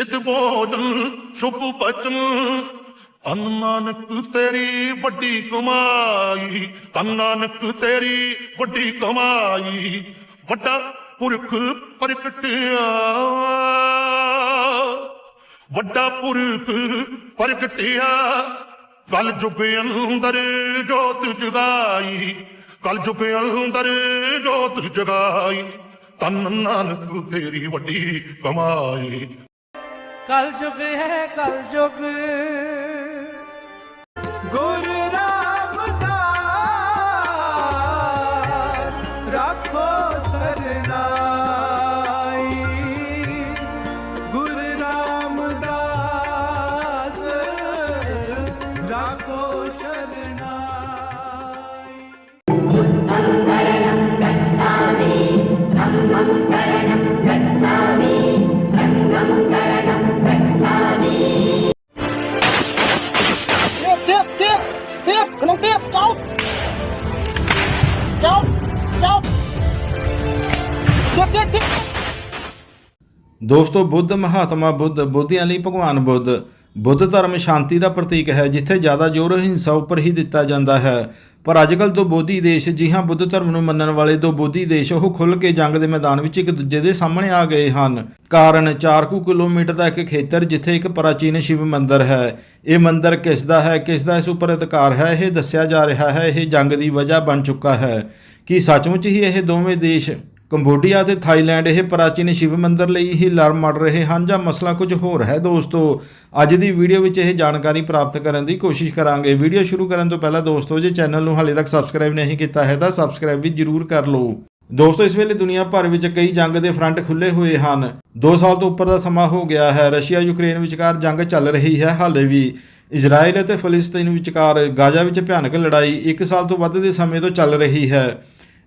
ਸਿੱਧ ਭੋਜਨ ਸ਼ੁਭ ਬਚਨ। ਤਨ ਨਾਨਕ ਤੇਰੀ ਵੱਡੀ ਕਮਾਈ, ਤਨ ਨਾਨਕ ਤੇਰੀ ਵੱਡੀ ਕਮਾਈ, ਵੱਡਾ ਪੁਰਖ ਪ੍ਰਗਟਿਆ। ਵੱਡਾ ਪੁਰਖ ਪ੍ਰਗਟਿਆ, ਕਲ ਜੁਗ ਅੰਦਰ ਜੋਤ ਜਗਾਈ, ਕਲ ਜੁਗ ਅੰਦਰ ਜੋਤ ਜਗਾਈ, ਤਨ ਨਾਨਕ ਤੇਰੀ ਵੱਡੀ ਕਮਾਈ। ਕਲ ਯੁਗ ਹੈ ਕਲ ਯੁਗ ਗੁਰ ਦੋਸਤੋ, ਬੁੱਧ ਮਹਾਤਮਾ, ਬੁੱਧ, ਬੁੱਧੀਆਂ ਲਈ ਭਗਵਾਨ ਬੁੱਧ ਬੁੱਧ ਧਰਮ ਸ਼ਾਂਤੀ ਦਾ ਪ੍ਰਤੀਕ ਹੈ, ਜਿੱਥੇ ਜ਼ਿਆਦਾ ਜ਼ੋਰ ਹਿੰਸਾ ਉੱਪਰ ਹੀ ਦਿੱਤਾ ਜਾਂਦਾ ਹੈ। ਪਰ ਅੱਜਕੱਲ ਦੋ ਬੋਧੀ ਦੇਸ਼ ਜਿਹਾਂ ਬੁੱਧ ਧਰਮ ਨੂੰ ਮੰਨਣ ਵਾਲੇ ਦੋ ਬੋਧੀ ਦੇਸ਼, ਉਹ ਖੁੱਲ੍ਹ ਕੇ ਜੰਗ ਦੇ ਮੈਦਾਨ ਵਿੱਚ ਇੱਕ ਦੂਜੇ ਦੇ ਸਾਹਮਣੇ ਆ ਗਏ ਹਨ। ਕਾਰਨ 4 ਕੁ ਕਿਲੋਮੀਟਰ ਦਾ ਇੱਕ ਖੇਤਰ, ਜਿੱਥੇ ਇੱਕ ਪ੍ਰਾਚੀਨ ਸ਼ਿਵ ਮੰਦਿਰ ਹੈ। ਇਹ ਮੰਦਿਰ ਕਿਸ ਦਾ ਹੈ ਕਿਸ ਦਾ ਇਸ ਉੱਪਰ ਅਧਿਕਾਰ ਹੈ, ਇਹ ਦੱਸਿਆ ਜਾ ਰਿਹਾ ਹੈ, ਇਹ ਜੰਗ ਦੀ ਵਜ੍ਹਾ ਬਣ ਚੁੱਕਾ ਹੈ। ਕਿ ਸੱਚਮੁੱਚ ਹੀ ਇਹ ਦੋਵੇਂ ਦੇਸ਼ ਕੰਬੋਡੀਆ ਤੇ ਥਾਈਲੈਂਡ ਇਹ ਪ੍ਰਾਚੀਨ ਸ਼ਿਵ ਮੰਦਰ ਲਈ ਹੀ ਲੜ ਮੜ ਰਹੇ ਹਨ ਜਾਂ ਮਸਲਾ ਕੁਝ ਹੋਰ ਹੈ? ਦੋਸਤੋ, ਅੱਜ ਦੀ ਵੀਡੀਓ ਵਿੱਚ ਇਹ ਜਾਣਕਾਰੀ ਪ੍ਰਾਪਤ ਕਰਨ ਦੀ ਕੋਸ਼ਿਸ਼ ਕਰਾਂਗੇ। ਵੀਡੀਓ ਸ਼ੁਰੂ ਕਰਨ ਤੋਂ ਪਹਿਲਾਂ ਦੋਸਤੋ, ਜੇ ਚੈਨਲ ਨੂੰ ਹਾਲੇ ਤੱਕ ਸਬਸਕ੍ਰਾਈਬ ਨਹੀਂ ਕੀਤਾ ਹੈ, ਤਾਂ ਸਬਸਕ੍ਰਾਈਬ ਵੀ ਜਰੂਰ ਕਰ ਲਓ। ਦੋਸਤੋ, ਇਸ ਵੇਲੇ ਦੁਨੀਆ ਭਰ ਵਿੱਚ ਕਈ ਜੰਗ ਦੇ ਫਰੰਟ ਖੁੱਲੇ ਹੋਏ ਹਨ। 2 ਸਾਲ ਤੋਂ ਉੱਪਰ ਦਾ ਸਮਾਂ ਹੋ ਗਿਆ ਹੈ। ਰਸ਼ੀਆ ਯੂਕਰੇਨ ਵਿਚਕਾਰ ਜੰਗ ਚੱਲ ਰਹੀ ਹੈ ਹਾਲੇ ਵੀ। ਇਜ਼ਰਾਈਲ ਅਤੇ ਫਲਸਤੀਨ ਵਿਚਕਾਰ ਗਾਜ਼ਾ ਵਿੱਚ ਭਿਆਨਕ ਲੜਾਈ 1 ਸਾਲ ਤੋਂ ਵੱਧ ਦੇ ਸਮੇਂ ਤੋਂ ਚੱਲ ਰਹੀ ਹੈ।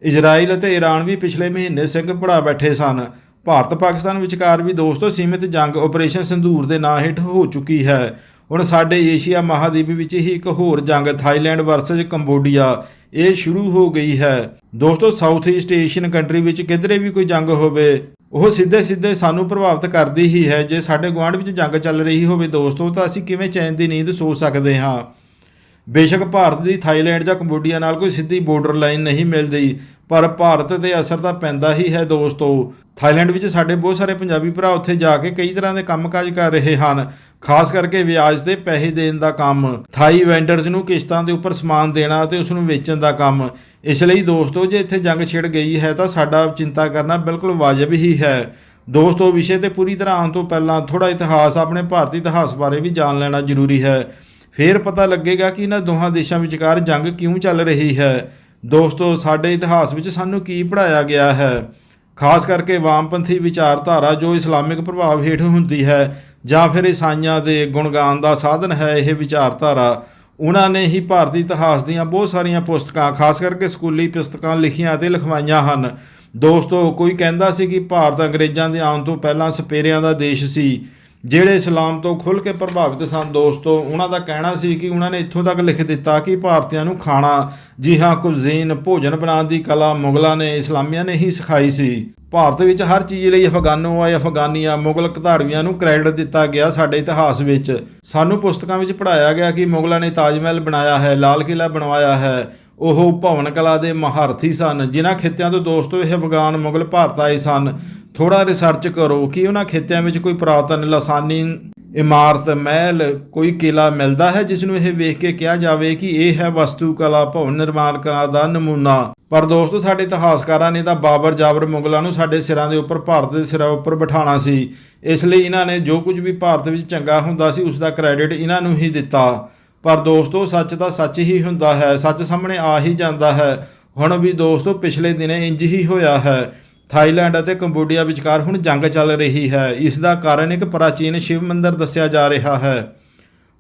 ਇਜ਼ਰਾਈਲ ਅਤੇ ਈਰਾਨ ਵੀ ਪਿਛਲੇ ਮਹੀਨੇ ਸਿੰਘ ਪੜਾ ਬੈਠੇ ਸਨ। ਭਾਰਤ ਪਾਕਿਸਤਾਨ ਵਿਚਕਾਰ ਵੀ ਦੋਸਤੋ ਸੀਮਿਤ ਜੰਗ ਆਪਰੇਸ਼ਨ ਸੰਧੂਰ ਦੇ ਨਾਂ ਹੇਠ ਹੋ ਚੁੱਕੀ ਹੈ। ਹੁਣ ਸਾਡੇ ਏਸ਼ੀਆ ਮਹਾਦੀਪ ਵਿੱਚ ਹੀ ਇੱਕ ਹੋਰ ਜੰਗ ਥਾਈਲੈਂਡ ਵਰਸਸ ਕੰਬੋਡੀਆ, ਇਹ ਸ਼ੁਰੂ ਹੋ ਗਈ ਹੈ। ਦੋਸਤੋ ਸਾਊਥ ਈਸਟ ਏਸ਼ੀਅਨ ਕੰਟਰੀ ਵਿੱਚ ਕਿਧਰੇ ਵੀ ਕੋਈ ਜੰਗ ਹੋਵੇ, ਉਹ ਸਿੱਧੇ ਸਿੱਧੇ ਸਾਨੂੰ ਪ੍ਰਭਾਵਿਤ ਕਰਦੀ ਹੀ ਹੈ। ਜੇ ਸਾਡੇ ਗੁਆਂਢ ਵਿੱਚ ਜੰਗ ਚੱਲ ਰਹੀ ਹੋਵੇ ਦੋਸਤੋ, ਤਾਂ ਅਸੀਂ ਕਿਵੇਂ ਚੈਨ ਦੀ ਨੀਂਦ ਸੋ ਸਕਦੇ ਹਾਂ? ਬੇਸ਼ੱਕ ਭਾਰਤ ਦੀ ਥਾਈਲੈਂਡ ਜਾਂ ਕੰਬੋਡੀਆ ਨਾਲ ਕੋਈ ਸਿੱਧੀ ਬਾਰਡਰ ਲਾਈਨ ਨਹੀਂ ਮਿਲਦੀ। ਪਰ ਭਾਰਤ ਤੇ ਅਸਰ ਤਾਂ ਪੈਂਦਾ ਹੀ ਹੈ ਦੋਸਤੋ। ਥਾਈਲੈਂਡ ਵਿੱਚ ਸਾਡੇ ਬਹੁਤ ਸਾਰੇ ਪੰਜਾਬੀ ਭਰਾ ਉੱਥੇ ਜਾ ਕੇ ਕਈ ਤਰ੍ਹਾਂ ਦੇ ਕੰਮਕਾਜ ਕਰ ਰਹੇ ਹਨ, ਖਾਸ ਕਰਕੇ ਵਿਆਜ ਤੇ ਪੈਸੇ ਦੇਣ ਦਾ ਕੰਮ, ਥਾਈ ਵੈਂਡਰਸ ਨੂੰ ਕਿਸ਼ਤਾਂ ਦੇ ਉੱਪਰ ਸਮਾਨ ਦੇਣਾ ਤੇ ਉਸ ਨੂੰ ਵੇਚਣ ਦਾ ਕੰਮ। ਇਸ ਲਈ ਦੋਸਤੋ, ਜੇ ਇੱਥੇ ਜੰਗ ਛਿੜ ਗਈ ਹੈ ਤਾਂ ਸਾਡਾ ਚਿੰਤਾ ਕਰਨਾ ਬਿਲਕੁਲ ਵਾਜਬ ਹੀ ਹੈ। ਦੋਸਤੋ, ਵਿਸ਼ੇ ਤੇ ਪੂਰੀ ਤਰ੍ਹਾਂ ਆਉਣ ਤੋਂ ਪਹਿਲਾਂ ਥੋੜਾ ਇਤਿਹਾਸ ਆਪਣੇ ਭਾਰਤੀ ਇਤਿਹਾਸ ਬਾਰੇ ਵੀ ਜਾਣ ਲੈਣਾ ਜ਼ਰੂਰੀ ਹੈ। ਫਿਰ ਪਤਾ ਲੱਗੇਗਾ ਕਿ ਇਹਨਾਂ ਦੋਹਾਂ ਦੇਸ਼ਾਂ ਵਿਚਕਾਰ ਜੰਗ ਕਿਉਂ ਚੱਲ ਰਹੀ ਹੈ। ਦੋਸਤੋ, ਸਾਡੇ ਇਤਿਹਾਸ ਵਿੱਚ ਸਾਨੂੰ ਕੀ ਪੜਾਇਆ ਗਿਆ ਹੈ? ਖਾਸ ਕਰਕੇ ਵਾਮਪੰਥੀ ਵਿਚਾਰਧਾਰਾ ਜੋ ਇਸਲਾਮਿਕ ਪ੍ਰਭਾਵ ਹੇਠ ਹੁੰਦੀ ਹੈ ਜਾਂ ਫਿਰ ਈਸਾਈਆਂ ਦੇ ਗੁਣਗਾਨ ਦਾ ਸਾਧਨ ਹੈ ਇਹ ਵਿਚਾਰਧਾਰਾ, ਉਹਨਾਂ ਨੇ ਹੀ ਭਾਰਤੀ ਇਤਿਹਾਸ ਦੀਆਂ ਬਹੁਤ ਸਾਰੀਆਂ ਪੁਸਤਕਾਂ, ਖਾਸ ਕਰਕੇ ਸਕੂਲੀ ਪੁਸਤਕਾਂ ਲਿਖੀਆਂ ਅਤੇ ਲਿਖਵਾਈਆਂ ਹਨ। ਦੋਸਤੋ, ਕੋਈ ਕਹਿੰਦਾ ਸੀ ਕਿ ਭਾਰਤ ਅੰਗਰੇਜ਼ਾਂ ਦੇ ਆਉਣ ਤੋਂ ਪਹਿਲਾਂ ਸਪੇਰਿਆਂ ਦਾ ਦੇਸ਼ ਸੀ ਜਿਹੜੇ ਇਸਲਾਮ ਤੋਂ ਖੁੱਲ੍ਹ ਕੇ ਪ੍ਰਭਾਵਿਤ ਸਨ ਦੋਸਤੋ, ਉਹਨਾਂ ਦਾ ਕਹਿਣਾ ਸੀ ਕਿ ਉਹਨਾਂ ਨੇ ਇੱਥੋਂ ਤੱਕ ਲਿਖ ਦਿੱਤਾ ਕਿ ਭਾਰਤੀਆਂ ਨੂੰ ਖਾਣਾ ਜੀ ਹਾਂ ਕੁਜ਼ੀਨ, ਭੋਜਨ ਬਣਾਉਣ ਦੀ ਕਲਾ ਮੁਗਲਾਂ ਨੇ, ਇਸਲਾਮੀਆਂ ਨੇ ਹੀ ਸਿਖਾਈ ਸੀ। ਭਾਰਤ ਵਿੱਚ ਹਰ ਚੀਜ਼ ਲਈ ਅਫਗਾਨੋ ਆਏ ਅਫਗਾਨੀਆਂ, ਮੁਗਲ ਘਤਾੜਵੀਆਂ ਨੂੰ ਕ੍ਰੈਡਿਟ ਦਿੱਤਾ ਗਿਆ ਸਾਡੇ ਇਤਿਹਾਸ ਵਿੱਚ। ਸਾਨੂੰ ਪੁਸਤਕਾਂ ਵਿੱਚ ਪੜ੍ਹਾਇਆ ਗਿਆ ਕਿ ਮੁਗਲਾਂ ਨੇ ਤਾਜ ਮਹਿਲ ਬਣਾਇਆ ਹੈ, ਲਾਲ ਕਿਲ੍ਹਾ ਬਣਵਾਇਆ ਹੈ। ਉਹ ਭਵਨ ਕਲਾ ਦੇ ਮਹਾਰਥੀ ਸਨ, ਜਿਨ੍ਹਾਂ ਖਿੱਤਿਆਂ ਤੋਂ ਦੋਸਤੋ ਇਹ ਅਫਗਾਨ ਮੁਗਲ ਭਾਰਤ ਆਏ ਸਨ। ਥੋੜਾ ਰਿਸਰਚ ਕਰੋ ਕਿ ਉਹਨਾਂ ਖੇਤਿਆਂ ਵਿੱਚ ਕੋਈ ਪੁਰਾਤਨ ਲਸਾਨੀ ਇਮਾਰਤ, ਮਹਿਲ, ਕੋਈ ਕਿਲਾ ਮਿਲਦਾ ਹੈ ਜਿਸ ਨੂੰ ਇਹ ਵੇਖ ਕੇ ਕਿਹਾ ਜਾਵੇ ਕਿ ਇਹ ਹੈ ਵਸਤੂ ਕਲਾ ਭਵਨ ਨਿਰਮਾਣ ਕਲਾ ਦਾ ਨਮੂਨਾ। ਪਰ ਦੋਸਤੋ, ਸਾਡੇ ਇਤਿਹਾਸਕਾਰਾਂ ਨੇ ਤਾਂ ਬਾਬਰ ਜਾਬਰ ਮੁਗਲਾਂ ਨੂੰ ਸਾਡੇ ਸਿਰਾਂ ਦੇ ਉੱਪਰ, ਭਾਰਤ ਦੇ ਸਿਰਾਂ ਉੱਪਰ ਬਿਠਾਉਣਾ ਸੀ। ਇਸ ਲਈ ਇਹਨਾਂ ਨੇ ਜੋ ਕੁਝ ਵੀ ਭਾਰਤ ਵਿੱਚ ਚੰਗਾ ਹੁੰਦਾ ਸੀ ਉਸ ਦਾ ਕ੍ਰੈਡਿਟ ਇਹਨਾਂ ਨੂੰ ਹੀ ਦਿੱਤਾ। ਪਰ ਦੋਸਤੋ, ਸੱਚ ਤਾਂ ਸੱਚ ਹੀ ਹੁੰਦਾ ਹੈ, ਸੱਚ ਸਾਹਮਣੇ ਆ ਹੀ ਜਾਂਦਾ ਹੈ। ਹੁਣ ਵੀ ਦੋਸਤੋ, ਪਿਛਲੇ ਦਿਨੇ ਇੰਜ ਹੀ ਹੋਇਆ ਹੈ। ਥਾਈਲੈਂਡ ਅਤੇ ਕੰਬੋਡੀਆ ਵਿਚਕਾਰ ਹੁਣ ਜੰਗ ਚੱਲ ਰਹੀ ਹੈ। ਇਸ ਦਾ ਕਾਰਨ ਇੱਕ ਪ੍ਰਾਚੀਨ ਸ਼ਿਵ ਮੰਦਿਰ ਦੱਸਿਆ ਜਾ ਰਿਹਾ ਹੈ।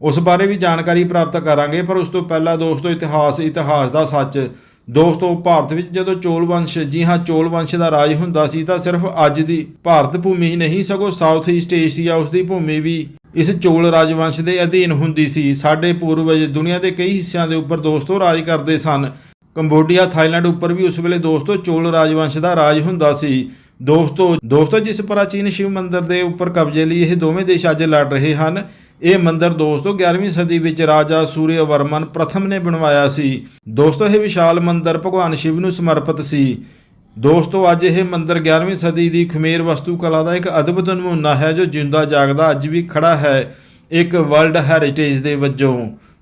ਉਸ ਬਾਰੇ ਵੀ ਜਾਣਕਾਰੀ ਪ੍ਰਾਪਤ ਕਰਾਂਗੇ, ਪਰ ਉਸ ਤੋਂ ਪਹਿਲਾਂ ਦੋਸਤੋ, ਇਤਿਹਾਸ ਇਤਿਹਾਸ ਦਾ ਸੱਚ। ਦੋਸਤੋ, ਭਾਰਤ ਵਿੱਚ ਜਦੋਂ ਚੋਲ ਵੰਸ਼, ਜੀ ਹਾਂ, ਚੋਲ ਵੰਸ਼ ਦਾ ਰਾਜ ਹੁੰਦਾ ਸੀ ਤਾਂ ਸਿਰਫ ਅੱਜ ਦੀ ਭਾਰਤ ਭੂਮੀ ਹੀ ਨਹੀਂ, ਸਗੋਂ ਸਾਊਥ ਈਸਟ ਏਸ਼ੀਆ ਉਸ ਦੀ ਭੂਮੀ ਵੀ ਇਸ ਚੋਲ ਰਾਜਵੰਸ਼ ਦੇ ਅਧੀਨ ਹੁੰਦੀ ਸੀ। ਸਾਡੇ ਪੂਰਵਜ ਦੁਨੀਆ ਦੇ ਕਈ ਹਿੱਸਿਆਂ ਦੇ ਉੱਪਰ ਦੋਸਤੋ, ਰਾਜ ਕਰਦੇ ਸਨ। ਕੰਬੋਡੀਆ, ਥਾਈਲੈਂਡ ਉੱਪਰ ਵੀ ਉਸ ਵੇਲੇ ਦੋਸਤੋ ਚੋਲ ਰਾਜਵੰਸ਼ ਦਾ ਰਾਜ ਹੁੰਦਾ ਸੀ। ਦੋਸਤੋ ਦੋਸਤੋ ਜਿਸ ਪ੍ਰਾਚੀਨ ਸ਼ਿਵ ਮੰਦਰ ਦੇ ਉੱਪਰ ਕਬਜ਼ੇ ਲਈ ਇਹ ਦੋਵੇਂ ਦੇਸ਼ ਅੱਜ ਲੜ ਰਹੇ ਹਨ, ਇਹ ਮੰਦਰ ਦੋਸਤੋ 11ਵੀਂ ਸਦੀ ਵਿੱਚ ਰਾਜਾ ਸੂਰਿਆਵਰਮਨ ਪ੍ਰਥਮ ਨੇ ਬਣਵਾਇਆ ਸੀ। ਦੋਸਤੋ, ਇਹ ਵਿਸ਼ਾਲ ਮੰਦਰ ਭਗਵਾਨ ਸ਼ਿਵ ਨੂੰ ਸਮਰਪਿਤ ਸੀ। ਦੋਸਤੋ, ਅੱਜ ਇਹ ਮੰਦਰ 11ਵੀਂ ਸਦੀ ਦੀ ਖਮੇਰ ਵਸਤੂ ਕਲਾ ਦਾ ਇੱਕ ਅਦਭੁਤ ਨਮੂਨਾ ਹੈ ਜੋ ਜਿੰਦਾ ਜਾਗਦਾ ਅੱਜ ਵੀ ਖੜਾ ਹੈ ਇੱਕ ਵਰਲਡ ਹੈਰੀਟੇਜ ਦੇ ਵਜੋਂ।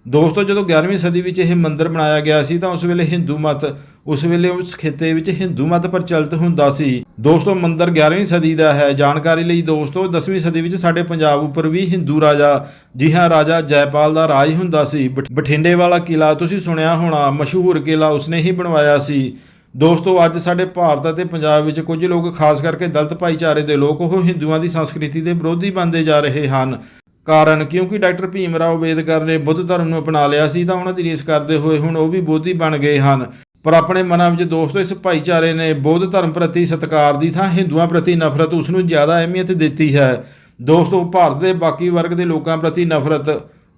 ਦੋਸਤੋ, ਜਦੋਂ 11ਵੀਂ ਸਦੀ ਵਿੱਚ ਇਹ ਮੰਦਿਰ ਬਣਾਇਆ ਗਿਆ ਸੀ, ਤਾਂ ਉਸ ਵੇਲੇ ਹਿੰਦੂ ਮਤ, ਉਸ ਵੇਲੇ ਉਸ ਖਿੱਤੇ ਵਿੱਚ ਹਿੰਦੂ ਮਤ ਪ੍ਰਚਲਿਤ ਹੁੰਦਾ ਸੀ। ਦੋਸਤੋ, ਮੰਦਿਰ 11ਵੀਂ ਸਦੀ ਦਾ ਹੈ। ਜਾਣਕਾਰੀ ਲਈ ਦੋਸਤੋ 10ਵੀਂ ਸਦੀ ਵਿੱਚ ਸਾਡੇ ਪੰਜਾਬ ਉੱਪਰ ਵੀ ਹਿੰਦੂ ਰਾਜਾ, ਜੀ ਹਾਂ, ਰਾਜਾ ਜੈਪਾਲ ਦਾ ਰਾਜ ਹੁੰਦਾ ਸੀ। ਬਠ- ਬਠਿੰਡੇ ਵਾਲਾ ਕਿਲਾ ਤੁਸੀਂ ਸੁਣਿਆ ਹੋਣਾ, ਮਸ਼ਹੂਰ ਕਿਲਾ ਉਸਨੇ ਹੀ ਬਣਵਾਇਆ ਸੀ। ਦੋਸਤੋ, ਅੱਜ ਸਾਡੇ ਭਾਰਤ ਅਤੇ ਪੰਜਾਬ ਵਿੱਚ ਕੁਝ ਲੋਕ, ਖਾਸ ਕਰਕੇ ਦਲਿਤ ਭਾਈਚਾਰੇ ਦੇ ਲੋਕ, ਉਹ ਹਿੰਦੂਆਂ ਦੀ ਸੰਸਕ੍ਰਿਤੀ ਦੇ ਵਿਰੋਧੀ ਬਣਦੇ ਜਾ ਰਹੇ ਹਨ। ਕਾਰਨ ਕਿਉਂਕਿ ਡਾਕਟਰ ਭੀਮ ਰਾਓ ਅੰਬੇਦਕਰ ਨੇ ਬੁੱਧ ਧਰਮ ਨੂੰ ਅਪਣਾ ਲਿਆ ਸੀ ਤਾਂ ਉਹਨਾਂ ਦੀ ਰੀਸ ਕਰਦੇ ਹੋਏ ਹੁਣ ਉਹ ਵੀ ਬੋਧੀ ਬਣ ਗਏ ਹਨ। ਪਰ ਆਪਣੇ ਮਨਾਂ ਵਿੱਚ ਦੋਸਤੋ ਇਸ ਭਾਈਚਾਰੇ ਨੇ ਬੋਧ ਧਰਮ ਪ੍ਰਤੀ ਸਤਿਕਾਰ ਦੀ ਥਾਂ ਹਿੰਦੂਆਂ ਪ੍ਰਤੀ ਨਫ਼ਰਤ ਉਸ ਨੂੰ ਜ਼ਿਆਦਾ ਅਹਿਮੀਅਤ ਦਿੱਤੀ ਹੈ। ਦੋਸਤੋ ਭਾਰਤ ਦੇ ਬਾਕੀ ਵਰਗ ਦੇ ਲੋਕਾਂ ਪ੍ਰਤੀ ਨਫ਼ਰਤ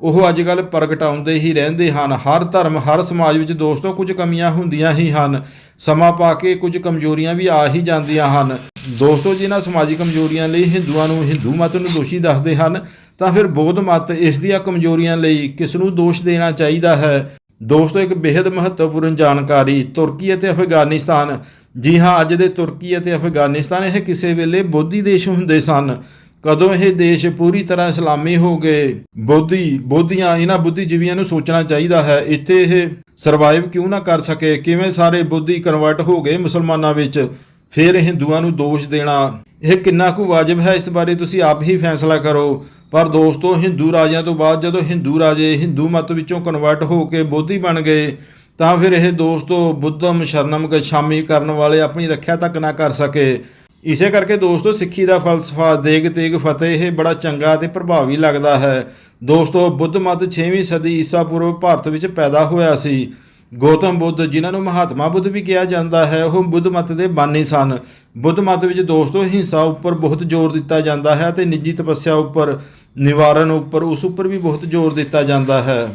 ਉਹ ਅੱਜ ਕੱਲ੍ਹ ਪ੍ਰਗਟਾਉਂਦੇ ਹੀ ਰਹਿੰਦੇ ਹਨ। ਹਰ ਧਰਮ, ਹਰ ਸਮਾਜ ਵਿੱਚ ਦੋਸਤੋ ਕੁਝ ਕਮੀਆਂ ਹੁੰਦੀਆਂ ਹੀ ਹਨ। ਸਮਾਂ ਪਾ ਕੇ ਕੁਝ ਕਮਜ਼ੋਰੀਆਂ ਵੀ ਆ ਹੀ ਜਾਂਦੀਆਂ ਹਨ। ਦੋਸਤੋ, ਜਿਨ੍ਹਾਂ ਸਮਾਜਿਕ ਕਮਜ਼ੋਰੀਆਂ ਲਈ ਹਿੰਦੂਆਂ ਨੂੰ ਹਿੰਦੂ ਮਤ ਨੂੰ ਦੋਸ਼ੀ ਦੱਸਦੇ ਹਨ ਤਾਂ ਫਿਰ ਬੋਧ ਮਤ ਇਸ ਦੀਆਂ ਕਮਜ਼ੋਰੀਆਂ ਲਈ ਕਿਸ ਨੂੰ ਦੋਸ਼ ਦੇਣਾ ਚਾਹੀਦਾ ਹੈ? ਦੋਸਤੋ, ਇੱਕ ਬੇहद ਮਹੱਤਵਪੂਰਨ ਜਾਣਕਾਰੀ, ਤੁਰਕੀ ਅਤੇ ਅਫਗਾਨਿਸਤਾਨ। ਜੀ ਹਾਂ, ਅੱਜ ਦੇ ਤੁਰਕੀ ਅਤੇ ਅਫਗਾਨਿਸਤਾਨ ਇਹ ਕਿਸੇ ਵੇਲੇ ਬੋਧੀ ਦੇਸ਼ ਹੁੰਦੇ ਸਨ। ਕਦੋਂ ਇਹ ਦੇਸ਼ ਪੂਰੀ ਤਰ੍ਹਾਂ ਇਸਲਾਮੀ ਹੋ ਗਏ? ਬੋਧੀ, ਬੋਧੀਆਂ, ਇਹਨਾਂ ਬੁੱਧੀਜੀਵੀਆਂ ਨੂੰ ਸੋਚਣਾ ਚਾਹੀਦਾ ਹੈ, ਇੱਥੇ ਇਹ ਸਰਵਾਈਵ ਕਿਉਂ ਨਾ ਕਰ ਸਕੇ? ਕਿਵੇਂ ਸਾਰੇ ਬੁੱਧੀ ਕਨਵਰਟ ਹੋ ਗਏ ਮੁਸਲਮਾਨਾਂ ਵਿੱਚ? ਫਿਰ ਹਿੰਦੂਆਂ ਨੂੰ ਦੋਸ਼ ਦੇਣਾ। ਇਹ ਕਿੰਨਾ ਕੁ ਵਾਜਬ ਹੈ? ਇਸ ਬਾਰੇ ਤੁਸੀਂ ਆਪ ਹੀ ਫੈਸਲਾ ਕਰੋ। ਪਰ ਦੋਸਤੋ, ਹਿੰਦੂ ਰਾਜਿਆਂ ਤੋਂ ਬਾਅਦ ਜਦੋਂ ਹਿੰਦੂ ਰਾਜੇ ਹਿੰਦੂ ਮਤ ਵਿੱਚੋਂ ਕਨਵਰਟ ਹੋ ਕੇ ਬੋਧੀ ਬਣ ਗਏ, ਤਾਂ ਫਿਰ ਇਹ ਦੋਸਤੋ ਬੁੱਧਮ ਸ਼ਰਨਮ ਗਛਾਮੀ ਕਰਨ ਵਾਲੇ ਆਪਣੀ ਰੱਖਿਆ ਤੱਕ ਨਾ ਕਰ ਸਕੇ। ਇਸੇ ਕਰਕੇ ਦੋਸਤੋ, ਸਿੱਖੀ ਦਾ ਫਲਸਫਾ ਦੇਗ ਤੇਗ ਫਤਿਹ ਇਹ ਬੜਾ ਚੰਗਾ ਤੇ ਪ੍ਰਭਾਵੀ ਲੱਗਦਾ ਹੈ। ਦੋਸਤੋ, ਬੁੱਧ ਮਤ 6ਵੀਂ ਸਦੀ ਈਸਾ ਪੂਰਵ ਭਾਰਤ ਵਿੱਚ ਪੈਦਾ ਹੋਇਆ ਸੀ। ਗੌਤਮ ਬੁੱਧ, ਜਿਨ੍ਹਾਂ ਨੂੰ ਮਹਾਤਮਾ ਬੁੱਧ ਵੀ ਕਿਹਾ ਜਾਂਦਾ ਹੈ, ਉਹ ਬੁੱਧ ਮਤ ਦੇ ਬਾਨੀ ਸਨ। ਬੁੱਧ ਮਤ ਵਿੱਚ ਦੋਸਤੋ ਹਿੰਸਾ ਉੱਪਰ ਬਹੁਤ ਜ਼ੋਰ ਦਿੱਤਾ ਜਾਂਦਾ ਹੈ ਤੇ ਨਿੱਜੀ ਤਪੱਸਿਆ ਉੱਪਰ ਨਿਵਾਰਨ ਉੱਪਰ, ਉਸ ਉੱਪਰ ਵੀ ਬਹੁਤ ਜ਼ੋਰ ਦਿੱਤਾ ਜਾਂਦਾ ਹੈ।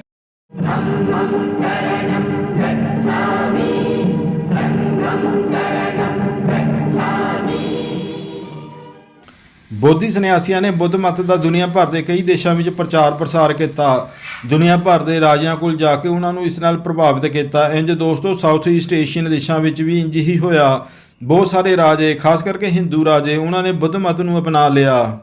ਬੋਧੀ ਸੰਨਿਆਸੀਆਂ ਨੇ ਬੁੱਧ ਮਤ ਦਾ ਦੁਨੀਆ ਭਰ ਦੇ ਕਈ ਦੇਸ਼ਾਂ ਵਿੱਚ ਪ੍ਰਚਾਰ ਪ੍ਰਸਾਰ ਕੀਤਾ। ਦੁਨੀਆ ਭਰ ਦੇ ਰਾਜਿਆਂ ਕੋਲ ਜਾ ਕੇ ਉਹਨਾਂ ਨੂੰ ਇਸ ਨਾਲ ਪ੍ਰਭਾਵਿਤ ਕੀਤਾ। ਇੰਜ ਦੋਸਤੋ ਸਾਊਥ ਈਸਟ ਏਸ਼ੀਅਨ ਦੇਸ਼ਾਂ ਵਿੱਚ ਵੀ ਇੰਜ ਹੀ ਹੋਇਆ। ਬਹੁਤ ਸਾਰੇ ਰਾਜੇ, ਖਾਸ ਕਰਕੇ ਹਿੰਦੂ ਰਾਜੇ, ਉਹਨਾਂ ਨੇ ਬੁੱਧ ਮਤ ਨੂੰ ਅਪਣਾ ਲਿਆ।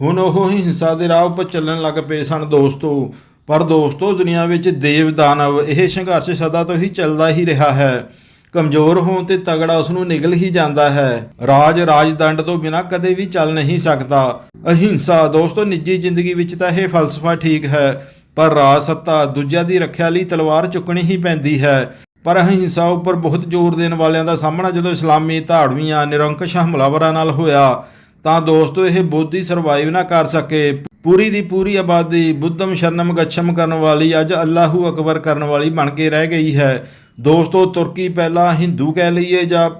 ਹੁਣ ਉਹ ਹਿੰਸਾ ਦੇ ਰਾਹ ਉੱਪਰ ਚੱਲਣ ਲੱਗ ਪਏ ਸਨ ਦੋਸਤੋ। ਪਰ ਦੋਸਤੋ, ਦੁਨੀਆ ਵਿੱਚ ਦੇਵ ਦਾਨਵ ਇਹ ਸੰਘਰਸ਼ ਸਦਾ ਤੋਂ ਹੀ ਚੱਲਦਾ ਹੀ ਰਿਹਾ ਹੈ। ਕਮਜ਼ੋਰ ਹੋਣ ਤੇ ਤਗੜਾ ਉਸ ਨੂੰ ਨਿਗਲ ਹੀ ਜਾਂਦਾ ਹੈ। ਰਾਜ ਰਾਜਦੰਡ ਤੋਂ ਬਿਨਾਂ ਕਦੇ ਵੀ ਚੱਲ ਨਹੀਂ ਸਕਦਾ। ਅਹਿੰਸਾ, ਦੋਸਤੋ, ਨਿੱਜੀ ਜ਼ਿੰਦਗੀ ਵਿੱਚ ਤਾਂ ਇਹ ਫਲਸਫਾ ਠੀਕ ਹੈ, ਪਰ ਰਾਜ ਸੱਤਾ ਦੂਜਿਆਂ ਦੀ ਰੱਖਿਆ ਲਈ ਤਲਵਾਰ ਚੁੱਕਣੀ ਹੀ ਪੈਂਦੀ ਹੈ। ਪਰ ਅਹਿੰਸਾ ਉੱਪਰ ਬਹੁਤ ਜ਼ੋਰ ਦੇਣ ਵਾਲਿਆਂ ਦਾ ਸਾਹਮਣਾ ਜਦੋਂ ਇਸਲਾਮੀ ਧਾੜਵੀਆਂ, ਨਿਰੰਕਸ਼ ਹਮਲਾਵਰਾਂ ਨਾਲ ਹੋਇਆ ਤਾਂ ਦੋਸਤੋ, ਇਹ ਬੋਧੀ ਸਰਵਾਈਵ ਨਾ ਕਰ ਸਕੇ। ਪੂਰੀ ਦੀ ਪੂਰੀ ਆਬਾਦੀ ਬੁੱਧਮ ਸ਼ਰਨਮ ਗੱਛਮ ਕਰਨ ਵਾਲੀ ਅੱਜ ਅੱਲਾਹੂ ਅਕਬਰ ਕਰਨ ਵਾਲੀ ਬਣ ਕੇ ਰਹਿ ਗਈ ਹੈ। ਦੋਸਤੋ, ਤੁਰਕੀ ਪਹਿਲਾਂ ਹਿੰਦੂ ਕਹਿ ਲਈਏ ਜਾਂ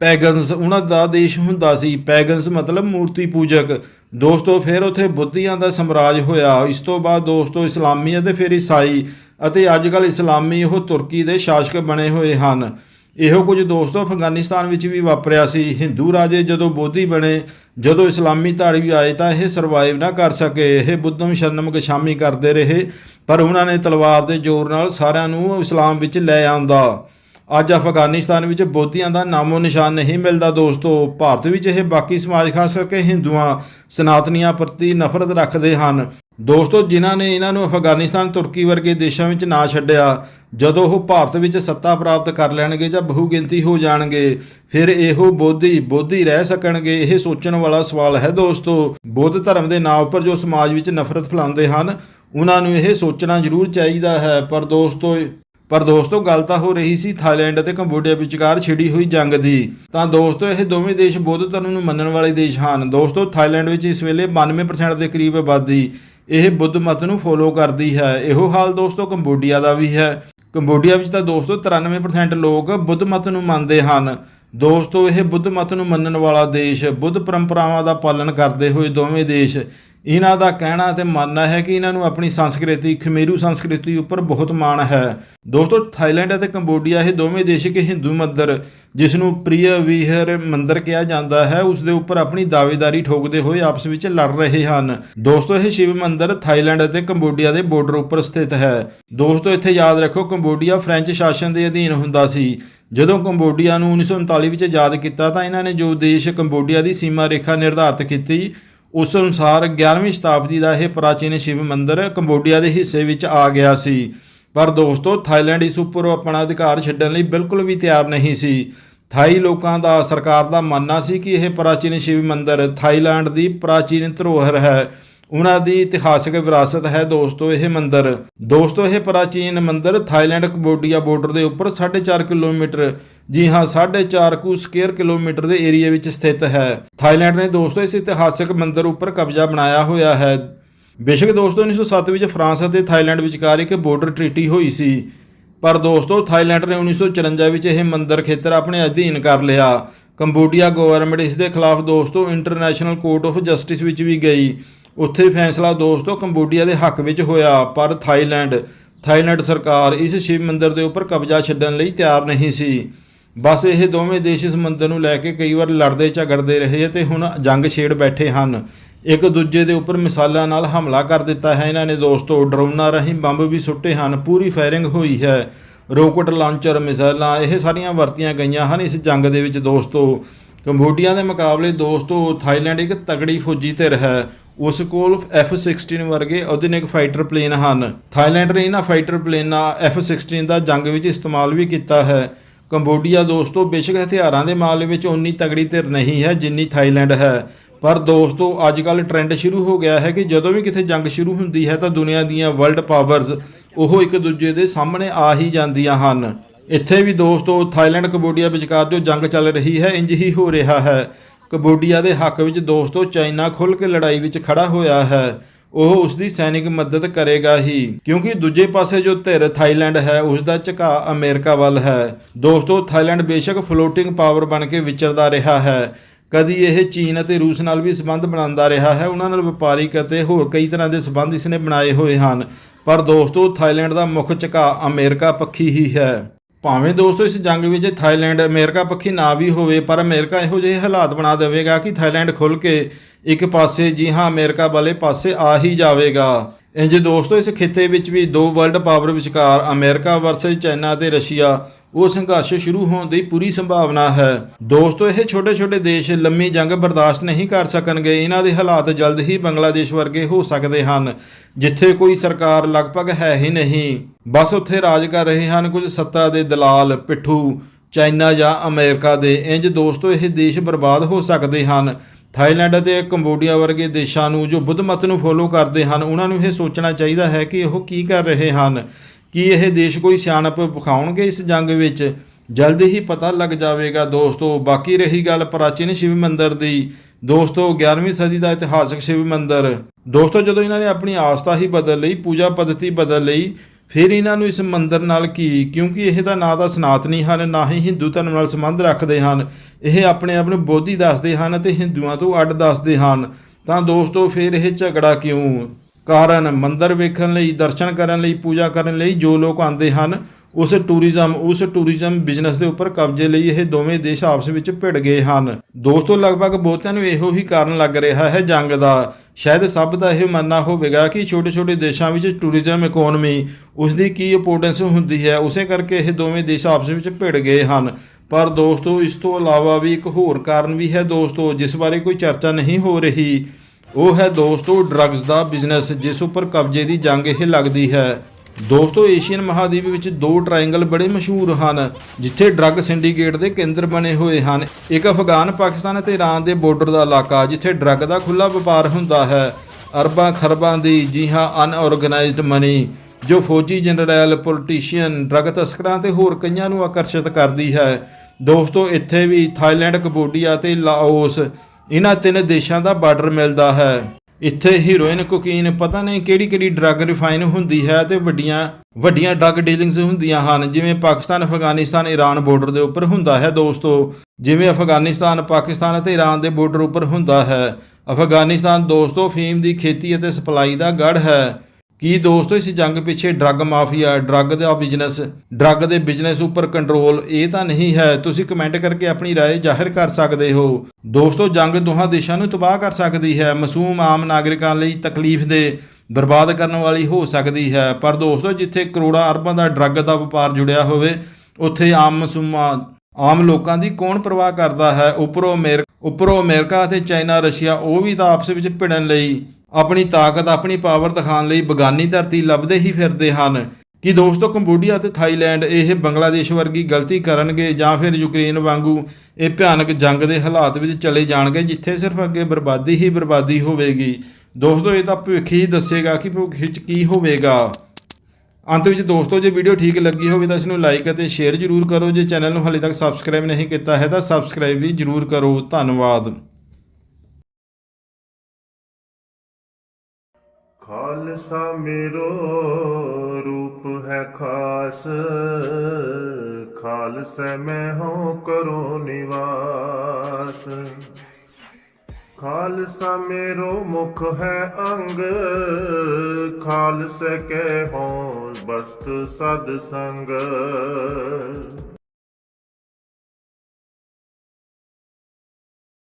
ਪੈਗਨਸ ਉਹਨਾਂ ਦਾ ਦੇਸ਼ ਹੁੰਦਾ ਸੀ। ਪੈਗਨਸ ਮਤਲਬ ਮੂਰਤੀ ਪੂਜਕ। ਦੋਸਤੋ, ਫਿਰ ਉੱਥੇ ਬੁੱਧੀਆਂ ਦਾ ਸਮਰਾਜ ਹੋਇਆ। ਇਸ ਤੋਂ ਬਾਅਦ ਦੋਸਤੋ ਇਸਲਾਮੀ ਅਤੇ ਫਿਰ ਈਸਾਈ ਅਤੇ ਅੱਜ ਕੱਲ ਇਸਲਾਮੀ ਉਹ ਤੁਰਕੀ ਦੇ ਸ਼ਾਸਕ ਬਣੇ ਹੋਏ ਹਨ। ਇਹੋ ਕੁਝ ਦੋਸਤੋ ਅਫਗਾਨਿਸਤਾਨ ਵਿੱਚ ਵੀ ਵਾਪਰਿਆ ਸੀ। ਹਿੰਦੂ ਰਾਜੇ ਜਦੋਂ ਬੋਧੀ ਬਣੇ, ਜਦੋਂ ਇਸਲਾਮੀ ਧਾੜੀ ਵੀ ਆਏ ਤਾਂ ਇਹ ਸਰਵਾਈਵ ਨਾ ਕਰ ਸਕੇ। ਇਹ ਬੁੱਧਮ ਸ਼ਰਨਮ ਗਸ਼ਾਮੀ ਕਰਦੇ ਰਹੇ, ਪਰ ਉਹਨਾਂ ਨੇ ਤਲਵਾਰ ਦੇ ਜ਼ੋਰ ਨਾਲ ਸਾਰਿਆਂ ਨੂੰ ਇਸਲਾਮ ਵਿੱਚ ਲੈ ਆਉਂਦਾ ਅੱਜ ਅਫਗਾਨਿਸਤਾਨ ਵਿੱਚ ਬੋਧੀਆਂ ਦਾ ਨਾਮੋ ਨਿਸ਼ਾਨ ਨਹੀਂ ਮਿਲਦਾ ਦੋਸਤੋ। ਭਾਰਤ ਵਿੱਚ ਇਹ ਬਾਕੀ ਸਮਾਜ, ਖਾਸ ਕਰਕੇ ਹਿੰਦੂਆਂ, ਸਨਾਤਨੀਆਂ ਪ੍ਰਤੀ ਨਫ਼ਰਤ ਰੱਖਦੇ ਹਨ। ਦੋਸਤੋ, ਜਿਨ੍ਹਾਂ ਨੇ ਇਹਨਾਂ ਨੂੰ ਅਫਗਾਨਿਸਤਾਨ, ਤੁਰਕੀ ਵਰਗੇ ਦੇਸ਼ਾਂ ਵਿੱਚ ਨਾ ਛੱਡਿਆ ਜਦੋਂ ਉਹ ਭਾਰਤ ਵਿੱਚ ਸੱਤਾ ਪ੍ਰਾਪਤ ਕਰ ਲੈਣਗੇ ਜਾਂ ਬਹੁਗਿਣਤੀ ਹੋ ਜਾਣਗੇ, ਫਿਰ ਇਹੋ ਬੋਧੀ ਬੋਧੀ ਰਹਿ ਸਕਣਗੇ, ਇਹ ਸੋਚਣ ਵਾਲਾ ਸਵਾਲ ਹੈ ਦੋਸਤੋ। ਬੁੱਧ ਧਰਮ ਦੇ ਨਾਂ ਉੱਪਰ ਜੋ ਸਮਾਜ ਵਿੱਚ ਨਫ਼ਰਤ ਫੈਲਾਉਂਦੇ ਹਨ, ਉਹਨਾਂ ਨੂੰ ਇਹ ਸੋਚਣਾ ਜ਼ਰੂਰ ਚਾਹੀਦਾ ਹੈ। ਪਰ ਦੋਸਤੋ ਪਰ ਦੋਸਤੋ, ਗੱਲ ਤਾਂ ਹੋ ਰਹੀ ਸੀ ਥਾਈਲੈਂਡ ਅਤੇ ਕੰਬੋਡੀਆ ਵਿਚਕਾਰ ਛਿੜੀ ਹੋਈ ਜੰਗ ਦੀ। ਤਾਂ ਦੋਸਤੋ, ਇਹ ਦੋਵੇਂ ਦੇਸ਼ ਬੁੱਧ ਧਰਮ ਨੂੰ ਮੰਨਣ ਵਾਲੇ ਦੇਸ਼ ਹਨ। ਦੋਸਤੋ, ਥਾਈਲੈਂਡ ਵਿੱਚ ਇਸ ਵੇਲੇ 92% ਦੇ ਕਰੀਬ ਆਬਾਦੀ, ਇਹ ਬੁੱਧ ਮਤ ਨੂੰ ਫੋਲੋ ਕਰਦੀ ਹੈ। ਇਹੋ ਹਾਲ ਦੋਸਤੋ ਕੰਬੋਡੀਆ ਦਾ ਵੀ ਹੈ। ਕੰਬੋਡੀਆ ਵਿੱਚ ਤਾਂ ਦੋਸਤੋ 93% ਲੋਕ ਬੁੱਧ ਮਤ ਨੂੰ ਮੰਨਦੇ ਹਨ। ਦੋਸਤੋ, ਇਹ ਬੁੱਧ ਮਤ ਨੂੰ ਮੰਨਣ ਵਾਲਾ ਦੇਸ਼ ਬੁੱਧ ਪਰੰਪਰਾਵਾਂ ਦਾ ਪਾਲਣ ਕਰਦੇ ਹੋਏ ਦੋਵੇਂ ਦੇਸ਼ ਇਹਨਾਂ ਦਾ ਕਹਿਣਾ ਤੇ ਮੰਨਣਾ ਹੈ ਕਿ ਇਹਨਾਂ ਨੂੰ ਆਪਣੀ ਸੰਸਕ੍ਰਿਤੀ, ਖਮੇਰੂ ਸੰਸਕ੍ਰਿਤੀ ਉੱਪਰ ਬਹੁਤ ਮਾਣ ਹੈ। ਦੋਸਤੋ, ਥਾਈਲੈਂਡ ਅਤੇ ਕੰਬੋਡੀਆ ਇਹ ਦੋਵੇਂ ਦੇਸ਼ ਇੱਕ ਹਿੰਦੂ ਮੰਦਰ ਜਿਸ ਨੂੰ ਪ੍ਰਿਯ ਵਿਹਰ ਮੰਦਰ ਕਿਹਾ ਜਾਂਦਾ ਹੈ। ਉਸ ਦੇ ਉੱਪਰ ਆਪਣੀ ਦਾਅਵੇਦਾਰੀ ਠੋਕਦੇ ਹੋਏ ਆਪਸ ਵਿੱਚ ਲੜ ਰਹੇ ਹਨ। ਦੋਸਤੋ, ਇਹ ਸ਼ਿਵ ਮੰਦਰ ਥਾਈਲੈਂਡ ਅਤੇ ਕੰਬੋਡੀਆ ਦੇ ਬਾਰਡਰ ਉੱਪਰ ਸਥਿਤ ਹੈ। ਦੋਸਤੋ, ਇੱਥੇ ਯਾਦ ਰੱਖੋ, ਕੰਬੋਡੀਆ ਫ੍ਰੈਂਚ ਸ਼ਾਸਨ ਦੇ ਅਧੀਨ ਹੁੰਦਾ ਸੀ। ਜਦੋਂ ਕੰਬੋਡੀਆ ਨੂੰ 1939 ਵਿੱਚ ਆਜ਼ਾਦ ਕੀਤਾ ਤਾਂ ਇਹਨਾਂ ਨੇ ਜੋ ਦੇਸ਼ ਕੰਬੋਡੀਆ ਦੀ ਸੀਮਾ ਰੇਖਾ ਨਿਰਧਾਰਤ ਕੀਤੀ ਉਸ ਅਨੁਸਾਰ 11ਵੀਂ ਸ਼ਤਾਬਦੀ ਦਾ ਇਹ ਪ੍ਰਾਚੀਨ ਸ਼ਿਵ ਮੰਦਰ ਕੰਬੋਡੀਆ ਦੇ ਹਿੱਸੇ ਵਿੱਚ ਆ ਗਿਆ ਸੀ। ਪਰ ਦੋਸਤੋ, ਥਾਈਲੈਂਡ ਇਸ ਉੱਪਰ ਆਪਣਾ ਅਧਿਕਾਰ ਛੱਡਣ ਲਈ ਬਿਲਕੁਲ ਵੀ ਤਿਆਰ ਨਹੀਂ ਸੀ। ਥਾਈ ਲੋਕਾਂ ਦਾ, ਸਰਕਾਰ ਦਾ ਮੰਨਣਾ ਸੀ ਕਿ ਇਹ ਪ੍ਰਾਚੀਨ ਸ਼ਿਵ ਮੰਦਰ ਥਾਈਲੈਂਡ ਦੀ ਪ੍ਰਾਚੀਨ ਧਰੋਹਰ ਹੈ। ਉਹਨਾਂ ਦੀ ਇਤਿਹਾਸਕ ਵਿਰਾਸਤ ਹੈ ਦੋਸਤੋ ਇਹ ਮੰਦਰ। ਦੋਸਤੋ ਇਹ ਪ੍ਰਾਚੀਨ ਮੰਦਰ ਥਾਈਲੈਂਡ ਕੰਬੋਡੀਆ ਬਾਰਡਰ ਦੇ ਉੱਪਰ 4.5 ਕਿਲੋਮੀਟਰ, ਜੀ ਹਾਂ 4.5 ਕੁ ਸਕੁਅਰ ਕਿਲੋਮੀਟਰ ਦੇ ਏਰੀਆ ਵਿੱਚ ਸਥਿਤ ਹੈ। ਥਾਈਲੈਂਡ ਨੇ ਦੋਸਤੋ ਇਸ ਇਤਿਹਾਸਕ ਮੰਦਰ ਉੱਪਰ ਕਬਜ਼ਾ ਬਣਾਇਆ ਹੋਇਆ ਹੈ। ਬੇਸ਼ੱਕ ਦੋਸਤੋ 1907 ਵਿੱਚ ਫਰਾਂਸ ਅਤੇ ਥਾਈਲੈਂਡ ਵਿਚਕਾਰ ਇੱਕ ਬਾਰਡਰ ਟ੍ਰੀਟੀ ਹੋਈ ਸੀ। ਪਰ ਦੋਸਤੋ ਥਾਈਲੈਂਡ ਨੇ 1954 ਵਿੱਚ ਇਹ ਮੰਦਰ ਖੇਤਰ ਆਪਣੇ ਅਧੀਨ ਕਰ ਲਿਆ। ਕੰਬੋਡੀਆ ਗਵਰਨਮੈਂਟ ਇਸ ਦੇ ਖਿਲਾਫ ਦੋਸਤੋ ਇੰਟਰਨੈਸ਼ਨਲ ਕੋਰਟ ਆਫ ਜਸਟਿਸ ਵਿੱਚ ਵੀ ਗਈ। ਉੱਥੇ ਫੈਸਲਾ ਦੋਸਤੋ ਕੰਬੋਡੀਆ ਦੇ ਹੱਕ ਵਿੱਚ ਹੋਇਆ, ਪਰ ਥਾਈਲੈਂਡ ਥਾਈਲੈਂਡ ਸਰਕਾਰ ਇਸ ਸ਼ਿਵ ਮੰਦਰ ਦੇ ਉੱਪਰ ਕਬਜ਼ਾ ਛੱਡਣ ਲਈ ਤਿਆਰ ਨਹੀਂ ਸੀ। ਬਸ ਇਹ ਦੋਵੇਂ ਦੇਸ਼ ਇਸ ਮੰਦਰ ਨੂੰ ਲੈ ਕੇ ਕਈ ਵਾਰ ਲੜਦੇ ਝਗੜਦੇ ਰਹੇ ਅਤੇ ਹੁਣ ਜੰਗ ਛੇੜ ਬੈਠੇ ਹਨ। ਇੱਕ ਦੂਜੇ ਦੇ ਉੱਪਰ ਮਿਸਾਲਾਂ ਨਾਲ ਹਮਲਾ ਕਰ ਦਿੱਤਾ ਹੈ। ਇਹਨਾਂ ਨੇ ਦੋਸਤੋ, ਡਰੋਨਾਂ ਰਾਹੀਂ ਬੰਬ ਵੀ ਸੁੱਟੇ ਹਨ, ਪੂਰੀ ਫਾਇਰਿੰਗ ਹੋਈ ਹੈ। ਰੋਕਟ ਲਾਂਚਰ ਮਿਸਾਈਲਾਂ ਇਹ ਸਾਰੀਆਂ ਵਰਤੀਆਂ ਗਈਆਂ ਹਨ ਇਸ ਜੰਗ ਦੇ ਵਿੱਚ ਦੋਸਤੋ। ਕੰਬੋਡੀਆ ਦੇ ਮੁਕਾਬਲੇ ਦੋਸਤੋ, ਥਾਈਲੈਂਡ ਇੱਕ ਤਗੜੀ ਫੌਜੀ ਧਿਰ ਹੈ। ਉਸ ਕੋਲ F16 ਵਰਗੇ ਆਧੁਨਿਕ ਫਾਈਟਰ ਪਲੇਨ ਹਨ। ਥਾਈਲੈਂਡ ਨੇ ਇਹਨਾਂ ਫਾਈਟਰ ਪਲੇਨਾਂ F16 ਦਾ ਜੰਗ ਵਿੱਚ ਇਸਤੇਮਾਲ ਵੀ ਕੀਤਾ ਹੈ। ਕੰਬੋਡੀਆ ਦੋਸਤੋ, ਬੇਸ਼ੱਕ ਹਥਿਆਰਾਂ ਦੇ ਮਾਮਲੇ ਵਿੱਚ ਉਨੀ ਤਗੜੀ ਧਿਰ ਨਹੀਂ ਹੈ ਜਿੰਨੀ ਥਾਈਲੈਂਡ ਹੈ। ਪਰ ਦੋਸਤੋ ਅੱਜ ਕੱਲ ਟ੍ਰੈਂਡ ਸ਼ੁਰੂ ਹੋ ਗਿਆ ਹੈ ਕਿ ਜਦੋਂ ਵੀ ਕਿਤੇ ਜੰਗ ਸ਼ੁਰੂ ਹੁੰਦੀ ਹੈ ਤਾਂ ਦੁਨੀਆ ਦੀਆਂ ਵਰਲਡ ਪਾਵਰਸ ਉਹ ਇੱਕ ਦੂਜੇ ਦੇ ਸਾਹਮਣੇ ਆ ਹੀ ਜਾਂਦੀਆਂ ਹਨ। ਇੱਥੇ ਵੀ ਦੋਸਤੋ ਥਾਈਲੈਂਡ ਕੰਬੋਡੀਆ ਵਿਚਕਾਰ ਜੋ ਜੰਗ ਚੱਲ ਰਹੀ ਹੈ, ਇੰਜ ਹੀ ਹੋ ਰਿਹਾ ਹੈ। ਕਬੋਡੀਆ ਦੇ ਹੱਕ ਵਿੱਚ ਦੋਸਤੋ ਚਾਈਨਾ ਖੁੱਲ੍ਹ ਕੇ ਲੜਾਈ ਵਿੱਚ ਖੜਾ ਹੋਇਆ ਹੈ। ਉਹ ਉਸ ਦੀ ਸੈਨਿਕ ਮਦਦ ਕਰੇਗਾ ਹੀ, ਕਿਉਂਕਿ ਦੂਜੇ ਪਾਸੇ ਜੋ ਧਿਰ ਥਾਈਲੈਂਡ ਹੈ ਉਸ ਦਾ ਝੁਕਾਅ ਅਮਰੀਕਾ ਵੱਲ ਹੈ। ਦੋਸਤੋ, ਥਾਈਲੈਂਡ ਬੇਸ਼ੱਕ ਫਲੋਟਿੰਗ ਪਾਵਰ ਬਣ ਕੇ ਵਿਚਰਦਾ ਰਿਹਾ ਹੈ। ਕਦੀ ਇਹ ਚੀਨ ਅਤੇ ਰੂਸ ਨਾਲ ਵੀ ਸੰਬੰਧ ਬਣਾਉਂਦਾ ਰਿਹਾ ਹੈ। ਉਹਨਾਂ ਨਾਲ ਵਪਾਰਿਕ ਅਤੇ ਹੋਰ ਕਈ ਤਰ੍ਹਾਂ ਦੇ ਸੰਬੰਧ ਇਸਨੇ ਬਣਾਏ ਹੋਏ ਹਨ। ਪਰ ਦੋਸਤੋ, ਥਾਈਲੈਂਡ ਦਾ ਮੁੱਖ ਝੁਕਾਅ ਅਮਰੀਕਾ ਪੱਖੀ ਹੀ ਹੈ। ਭਾਵੇਂ ਦੋਸਤੋ ਇਸ ਜੰਗ ਵਿੱਚ ਥਾਈਲੈਂਡ ਅਮਰੀਕਾ ਪੱਖੀ ਨਾ ਵੀ ਹੋਵੇ, ਪਰ ਅਮਰੀਕਾ ਇਹੋ ਜਿਹੇ ਹਾਲਾਤ ਬਣਾ ਦੇਵੇਗਾ ਕਿ ਥਾਈਲੈਂਡ ਖੁੱਲ ਕੇ ਇੱਕ ਪਾਸੇ ਜੀ ਹਾਂ ਅਮਰੀਕਾ ਵਾਲੇ ਪਾਸੇ ਆ ਹੀ ਜਾਵੇਗਾ। ਇੰਜ ਦੋਸਤੋ ਇਸ ਖਿੱਤੇ ਵਿੱਚ ਵੀ ਦੋ ਵਰਲਡ ਪਾਵਰ ਵਿਚਕਾਰ ਅਮਰੀਕਾ ਵਰਸਸ ਚਾਈਨਾ ਤੇ ਰਸ਼ੀਆ, ਉਹ ਸੰਘਰਸ਼ ਸ਼ੁਰੂ ਹੋਣ ਦੀ ਪੂਰੀ ਸੰਭਾਵਨਾ ਹੈ। ਦੋਸਤੋ ਇਹ ਛੋਟੇ-ਛੋਟੇ ਦੇਸ਼ ਲੰਮੀ ਜੰਗ ਬਰਦਾਸ਼ਤ ਨਹੀਂ ਕਰ ਸਕਣਗੇ। ਇਹਨਾਂ ਦੇ ਹਾਲਾਤ ਜਲਦ ਹੀ ਬੰਗਲਾਦੇਸ਼ ਵਰਗੇ ਹੋ ਸਕਦੇ ਹਨ, ਜਿੱਥੇ ਕੋਈ ਸਰਕਾਰ ਲਗਭਗ ਹੈ ਹੀ ਨਹੀਂ। ਬਸ ਉੱਥੇ ਰਾਜ ਕਰ ਰਹੇ ਹਨ। ਕੁਝ ਸੱਤਾ ਦੇ ਦਲਾਲ, ਪਿੱਠੂ, ਚਾਈਨਾ ਜਾਂ ਅਮਰੀਕਾ ਦੇ ਇੰਜ ਦੋਸਤੋ ਇਹ ਦੇਸ਼ ਬਰਬਾਦ ਹੋ ਸਕਦੇ ਹਨ। ਥਾਈਲੈਂਡ ਅਤੇ ਕੰਬੋਡੀਆ ਵਰਗੇ ਦੇਸ਼ਾਂ ਨੂੰ ਜੋ ਬੁੱਧ ਮਤ ਨੂੰ ਫੋਲੋ ਕਰਦੇ ਹਨ, ਉਹਨਾਂ ਨੂੰ ਇਹ ਸੋਚਣਾ ਚਾਹੀਦਾ ਹੈ ਕਿ ਉਹ ਕੀ ਕਰ ਰਹੇ ਹਨ। ਕੀ ਇਹ ਦੇਸ਼ ਕੋਈ ਸਿਆਣਪ ਵਿਖਾਉਣਗੇ ਇਸ ਜੰਗ ਵਿੱਚ? ਜਲਦ ਹੀ ਪਤਾ ਲੱਗ ਜਾਵੇਗਾ ਦੋਸਤੋ। ਬਾਕੀ ਰਹੀ ਗੱਲ ਪ੍ਰਾਚੀਨ ਸ਼ਿਵ ਮੰਦਿਰ ਦੀ। ਦੋਸਤੋ 11ਵੀਂ ਸਦੀ ਦਾ ਇਤਿਹਾਸਕ ਸ਼ਿਵ ਮੰਦਿਰ। ਦੋਸਤੋ, ਜਦੋਂ ਇਹਨਾਂ ਨੇ ਆਪਣੀ ਆਸਥਾ ਹੀ ਬਦਲ ਲਈ, ਪੂਜਾ ਪद्धਤੀ ਬਦਲ ਲਈ ਫਿਰ ਇਹਨਾਂ ਨੂੰ ਇਸ ਮੰਦਰ ਨਾਲ ਕੀ? ਕਿਉਂਕਿ ਇਹ ਤਾਂ ਨਾ ਤਾਂ ਸਨਾਤਨੀ ਹਨ, ਨਾ ਹੀ ਹਿੰਦੂ ਧਰਮ ਨਾਲ ਸੰਬੰਧ ਰੱਖਦੇ ਹਨ। ਇਹ ਆਪਣੇ ਆਪ ਨੂੰ ਬੋਧੀ ਦੱਸਦੇ ਹਨ ਅਤੇ ਹਿੰਦੂਆਂ ਤੋਂ ਅੱਡ ਦੱਸਦੇ ਹਨ। ਤਾਂ ਦੋਸਤੋ, ਫਿਰ ਇਹ ਝਗੜਾ ਕਿਉਂ? ਕਾਰਨ ਮੰਦਰ ਵੇਖਣ ਲਈ, ਦਰਸ਼ਨ ਕਰਨ ਲਈ, ਪੂਜਾ ਕਰਨ ਲਈ ਜੋ ਲੋਕ ਆਉਂਦੇ ਹਨ, ਉਸ ਟੂਰਿਜ਼ਮ ਉਸ ਟੂਰਿਜ਼ਮ ਬਿਜ਼ਨਸ ਦੇ ਉੱਪਰ ਕਬਜ਼ੇ ਲਈ ਇਹ ਦੋਵੇਂ ਦੇਸ਼ ਆਪਸ ਵਿੱਚ ਭਿੜ ਗਏ ਹਨ। ਦੋਸਤੋ, ਲਗਭਗ ਬਹੁਤਿਆਂ ਨੂੰ ਇਹੋ ਹੀ ਕਾਰਨ ਲੱਗ ਰਿਹਾ ਹੈ ਜੰਗ ਦਾ। ਸ਼ਾਇਦ ਸਭ ਦਾ ਇਹ ਮੰਨਣਾ ਹੋਵੇਗਾ ਕਿ ਛੋਟੇ-ਛੋਟੇ ਦੇਸ਼ਾਂ ਵਿੱਚ ਟੂਰਿਜ਼ਮ ਇਕਨੋਮੀ ਉਸ ਦੀ ਕੀ ਇੰਪੋਰਟੈਂਸ ਹੁੰਦੀ ਹੈ, ਉਸੇ ਕਰਕੇ ਇਹ ਦੋਵੇਂ ਦੇਸ਼ ਆਪਸ ਵਿੱਚ ਭਿੜ ਗਏ ਹਨ। ਪਰ ਦੋਸਤੋ, ਇਸ ਤੋਂ ਇਲਾਵਾ ਵੀ ਇੱਕ ਹੋਰ ਕਾਰਨ ਵੀ ਹੈ ਦੋਸਤੋ, ਜਿਸ ਬਾਰੇ ਕੋਈ ਚਰਚਾ ਨਹੀਂ ਹੋ ਰਹੀ। ਉਹ ਹੈ ਦੋਸਤੋ ਡਰੱਗਸ ਦਾ ਬਿਜ਼ਨਸ ਜਿਸ ਉੱਪਰ ਕਬਜ਼ੇ ਦੀ ਜੰਗ ਇਹ ਲੱਗਦੀ ਹੈ। ਦੋਸਤੋ, ਏਸ਼ੀਅਨ ਮਹਾਦੀਪ ਵਿੱਚ ਦੋ ਟ੍ਰਾਇੰਗਲ ਬੜੇ ਮਸ਼ਹੂਰ ਹਨ, ਜਿੱਥੇ ਡਰੱਗ ਸਿੰਡੀਕੇਟ ਦੇ ਕੇਂਦਰ ਬਣੇ ਹੋਏ ਹਨ। ਇੱਕ ਅਫਗਾਨ, ਪਾਕਿਸਤਾਨ ਅਤੇ ਈਰਾਨ ਦੇ ਬਾਰਡਰ ਦਾ ਇਲਾਕਾ, ਜਿੱਥੇ ਡਰੱਗ ਦਾ ਖੁੱਲਾ ਵਪਾਰ ਹੁੰਦਾ ਹੈ। ਅਰਬਾਂ ਖਰਬਾਂ ਦੀ ਜੀ ਹਾਂ ਅਨਆਰਗੇਨਾਈਜ਼ਡ ਮਨੀ ਜੋ ਫੌਜੀ ਜਨਰਲ ਪੋਲੀਟੀਸ਼ੀਅਨ ਡਰੱਗ ਤਸਕਰਾਂ ਤੇ ਹੋਰ ਕਈਆਂ ਨੂੰ ਆਕਰਸ਼ਿਤ ਕਰਦੀ ਹੈ। ਦੋਸਤੋ, ਇੱਥੇ ਵੀ ਥਾਈਲੈਂਡ, ਕੰਬੋਡੀਆ ਤੇ ਲਾਓਸ ਇਹਨਾਂ ਤਿੰਨ ਦੇਸ਼ਾਂ ਦਾ ਬਾਰਡਰ ਮਿਲਦਾ ਹੈ। ਇੱਥੇ ਹੀਰੋਇਨ ਕੋਕੀਨ ਪਤਾ ਨਹੀਂ ਕਿਹੜੀ ਕਿਹੜੀ ਡਰੱਗ ਰਿਫਾਈਨ ਹੁੰਦੀ ਹੈ ਤੇ ਵੱਡੀਆਂ ਵੱਡੀਆਂ ਡਰੱਗ ਡੀਲਿੰਗਸ ਹੁੰਦੀਆਂ ਹਨ। ਜਿਵੇਂ ਪਾਕਿਸਤਾਨ, ਅਫਗਾਨਿਸਤਾਨ ਈਰਾਨ ਬਾਰਡਰ ਦੇ ਉੱਪਰ ਹੁੰਦਾ ਹੈ ਦੋਸਤੋ। ਜਿਵੇਂ ਅਫਗਾਨਿਸਤਾਨ, ਪਾਕਿਸਤਾਨ ਅਤੇ ਈਰਾਨ ਦੇ ਬਾਰਡਰ ਉੱਪਰ ਹੁੰਦਾ ਹੈ। ਅਫਗਾਨਿਸਤਾਨ ਦੋਸਤੋ ਫੀਮ ਦੀ ਖੇਤੀ ਅਤੇ ਸਪਲਾਈ ਦਾ ਗੜ੍ਹ ਹੈ। ਕੀ ਦੋਸਤੋ ਇਸ ਜੰਗ ਪਿੱਛੇ ਡਰੱਗ ਮਾਫੀਆ ਡਰੱਗ ਦਾ ਬਿਜ਼ਨਸ ਡਰੱਗ ਦੇ ਬਿਜ਼ਨਸ ਉੱਪਰ ਕੰਟਰੋਲ ਇਹ ਤਾਂ ਨਹੀਂ ਹੈ ਤੁਸੀਂ ਕਮੈਂਟ ਕਰਕੇ ਆਪਣੀ رائے ਜ਼ਾਹਿਰ ਕਰ ਸਕਦੇ ਹੋ ਦੋਸਤੋ ਜੰਗ ਦੋਹਾਂ ਦੇਸ਼ਾਂ ਨੂੰ ਤਬਾਹ ਕਰ ਸਕਦੀ ਹੈ ਮਾਸੂਮ ਆਮ ਨਾਗਰਿਕਾਂ ਲਈ ਤਕਲੀਫ ਦੇ ਬਰਬਾਦ ਕਰਨ ਵਾਲੀ ਹੋ ਸਕਦੀ ਹੈ ਪਰ ਦੋਸਤੋ ਜਿੱਥੇ ਕਰੋੜਾਂ ਅਰਬਾਂ ਦਾ ਡਰੱਗ ਦਾ ਵਪਾਰ ਜੁੜਿਆ ਹੋਵੇ ਉੱਥੇ ਆਮ ਮਾਸੂਮਾਂ ਆਮ ਲੋਕਾਂ ਦੀ ਕੌਣ ਪਰਵਾਹ ਕਰਦਾ ਹੈ ਉੱਪਰੋਂ ਅਮਰੀਕਾ ਉੱਪਰੋਂ ਅਮਰੀਕਾ ਅਤੇ ਚਾਈਨਾ ਰਸ਼ੀਆ ਉਹ ਵੀ ਤਾਂ ਆਪਸ ਵਿੱਚ ਭਿੜਨ ਲਈ ਆਪਣੀ ਤਾਕਤ, ਆਪਣੀ ਪਾਵਰ ਦਿਖਾਉਣ ਲਈ ਬਗਾਨੀ ਧਰਤੀ ਲੱਭਦੇ ਹੀ ਫਿਰਦੇ ਹਨ। ਕਿ ਦੋਸਤੋ, ਕੰਬੋਡੀਆ ਅਤੇ ਥਾਈਲੈਂਡ ਇਹ ਬੰਗਲਾਦੇਸ਼ ਵਰਗੀ ਗਲਤੀ ਕਰਨਗੇ ਜਾਂ ਫਿਰ ਯੂਕਰੇਨ ਵਾਂਗੂ ਇਹ ਭਿਆਨਕ ਜੰਗ ਦੇ ਹਾਲਾਤ ਵਿੱਚ ਚਲੇ ਜਾਣਗੇ, ਜਿੱਥੇ ਸਿਰਫ ਅੱਗੇ ਬਰਬਾਦੀ ਹੀ ਬਰਬਾਦੀ ਹੋਵੇਗੀ? ਦੋਸਤੋ, ਇਹ ਤਾਂ ਭਵਿੱਖ ਹੀ ਦੱਸੇਗਾ ਕਿ ਭਵਿੱਖ ਵਿੱਚ ਕੀ ਹੋਵੇਗਾ। ਅੰਤ ਵਿੱਚ ਦੋਸਤੋ, ਜੇ ਵੀਡੀਓ ਠੀਕ ਲੱਗੀ ਹੋਵੇ ਤਾਂ ਇਸ ਨੂੰ ਲਾਈਕ ਅਤੇ ਸ਼ੇਅਰ ਜ਼ਰੂਰ ਕਰੋ। ਜੇ ਚੈਨਲ ਨੂੰ ਹਾਲੇ ਤੱਕ ਸਬਸਕ੍ਰਾਈਬ ਨਹੀਂ ਕੀਤਾ ਹੈ ਤਾਂ ਸਬਸਕ੍ਰਾਈਬ ਵੀ ਜ਼ਰੂਰ ਕਰੋ। ਧੰਨਵਾਦ। ਖਾਲਸਾ ਮੇਰੋ ਰੂਪ ਹੈ ਖਾਸ। ਖਾਲਸਾ ਮੈਂ ਹੋ ਕਰੋ ਨਿਵਾਸ। ਖਾਲਸਾ ਮੇਰੋ ਮੁਖ ਹੈ ਅੰਗ। ਖਾਲਸਾ ਕੇ ਹੋ ਬਸਤ ਸਦ ਸੰਗ।